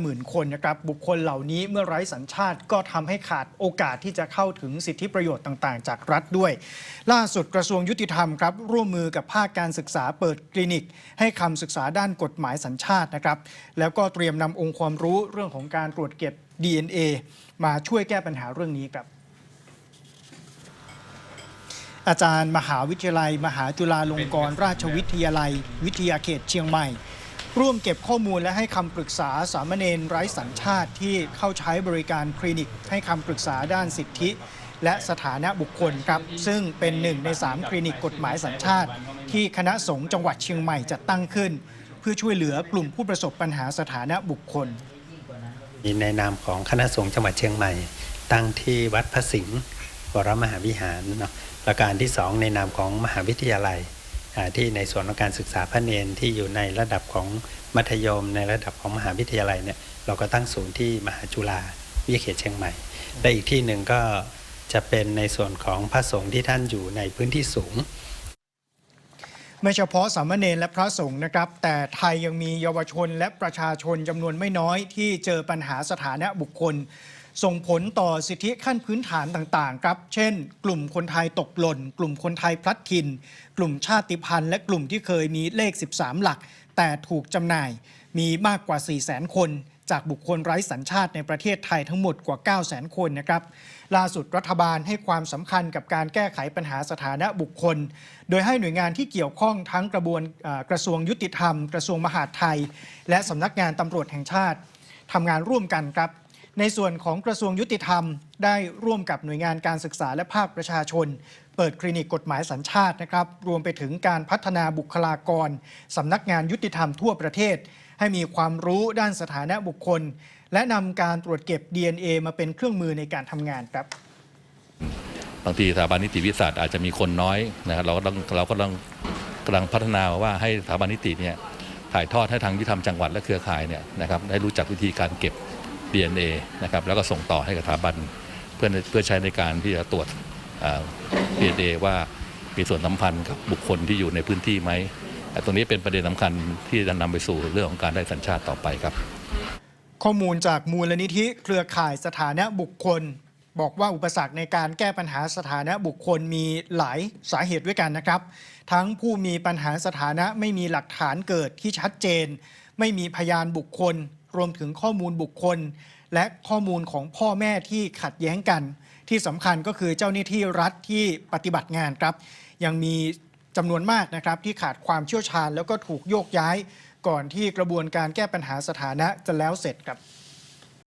50,000 คนนะครับบุคคลเหล่านี้เมื่อไร้สัญชาติก็ทำให้ขาดโอกาสที่จะเข้าถึงสิทธิประโยชน์ต่างๆ จากรัฐด้วย ล่าสุดกระทรวงยุติธรรมครับร่วมมือกับภาคการศึกษาเปิดคลินิก ให้คำศึกษาด้านกฎหมายสัญชาตินะครับแล้วก็เตรียมนำองค์ความรู้เรื่องของการตรวจเก็บ DNA มาช่วยแก้ปัญหาเรื่องนี้ครับอาจารย์มหาวิทยาลัย มหาจุฬาลงกรณราชวิทยาลัย วิทยาเขตเชียงใหม่ ร่วมเก็บข้อมูลและให้คำปรึกษาสามเณรไร้สัญชาติที่เข้าใช้บริการคลินิก ให้คำปรึกษาด้านสิทธิ และสถานะบุคคลครับ ซึ่งเป็นหนึ่งใน3คลินิกกฎหมายสัญชาติ ที่คณะสงฆ์จังหวัดเชียงใหม่จัดตั้งขึ้น เพื่อช่วยเหลือกลุ่มผู้ประสบปัญหาสถานะบุคคลในนามของคณะสงฆ์จังหวัดเชียงใหม่ ตั้งที่วัดพระสิงห์วรมหาวิหารเนาะประการที่2ในนามของมหาวิทยาลัย ที่ในส่วนของการศึกษาพระเนนที่อยู่ในระดับของมัธยม ในระดับของมหาวิทยาลัยเนี่ยเราก็ตั้งศูนย์ที่มหาจุฬาวิทยาเขตเชียงใหม่ และอีกที่หนึ่งก็จะเป็นในส่วนของพระสงฆ์ที่ท่านอยู่ในพื้นที่สูง ไม่เฉพาะสามเณรและพระสงฆ์นะครับ แต่ไทยยังมีเยาวชนและประชาชนจำนวนไม่น้อยที่เจอปัญหาสถานะบุคคล ส่งผลต่อสิทธิขั้นพื้นฐานต่างๆครับ เช่น กลุ่มคนไทยตกหล่น กลุ่มคนไทยพลัดถิ่น กลุ่มชาติพันธุ์ และกลุ่มที่เคยมีเลข 13 หลัก แต่ถูกจำหน่าย มีมากกว่า 4 0 0 0 0 0 คน จากบุคคลไร้สัญชาติในประเทศไทยทั้งหมดกว่า 9 0 0 0 0 0 คนนะครับ ล่าสุดรัฐบาลให้ความสำคัญกับการแก้ไขปัญหาสถานะบุคคล โดยให้หน่วยงานที่เกี่ยวข้องทั้งกระบวนกระทรวงยุติธรรม กระทรวงมหาดไทย และสำนักงานตำรวจแห่งชาติทำงานร่วมกันครับ ในส่วนของกระทรวงยุติธรรม ได้ร่วมกับหน่วยงานการศึกษาและภาคประชาชน เปิดคลินิกกฎหมายสัญชาตินะครับ รวมไปถึงการพัฒนาบุคลากรสำนักงานยุติธรรมทั่วประเทศ ให้มีความรู้ด้านสถานะบุคคล และนำการตรวจเก็บ DNA มาเป็นเครื่องมือในการทำงานครับบางทีสถาบันนิติวิทยาศาสตร์อาจจะมีคนน้อยนะครับเราก็ต้องเราก็ต้องกำลังพัฒนาว่าให้สถาบันนิติเนี่ยถ่ายทอดให้ทางยุติธรรมจังหวัดและเครือข่ายเนี่ยนะครับได้รู้จักวิธีการเก็บ DNA นะครับแล้วก็ส่งต่อให้กับสถาบันเพื่อเพื่อใช้ในการที่จะตรวจอ่า DNA ว่ามีส่วนสัมพันธ์กับบุคคลที่อยู่ในพื้นที่ไหมแต่ตรงนี้เป็นประเด็นสำคัญที่จะนำไปสู่เรื่องของการได้สัญชาติต่อไปครับ ข้อมูลจากมูลนิธิเครือข่ายสถานะบุคคล บอกว่าอุปสรรคในการแก้ปัญหาสถานะบุคคลมีหลายสาเหตุด้วยกันนะครับ ทั้งผู้มีปัญหาสถานะไม่มีหลักฐานเกิดที่ชัดเจน ไม่มีพยานบุคคล รวมถึงข้อมูลบุคคล และข้อมูลของพ่อแม่ที่ขัดแย้งกัน ที่สำคัญก็คือเจ้าหน้าที่รัฐที่ปฏิบัติงานครับ ยังมีจำนวนมากนะครับที่ขาดความเชี่ยวชาญแล้วก็ถูกโยกย้าย ก่อนที่กระบวนการแก้ปัญหาสถานะจะแล้วเสร็จครับ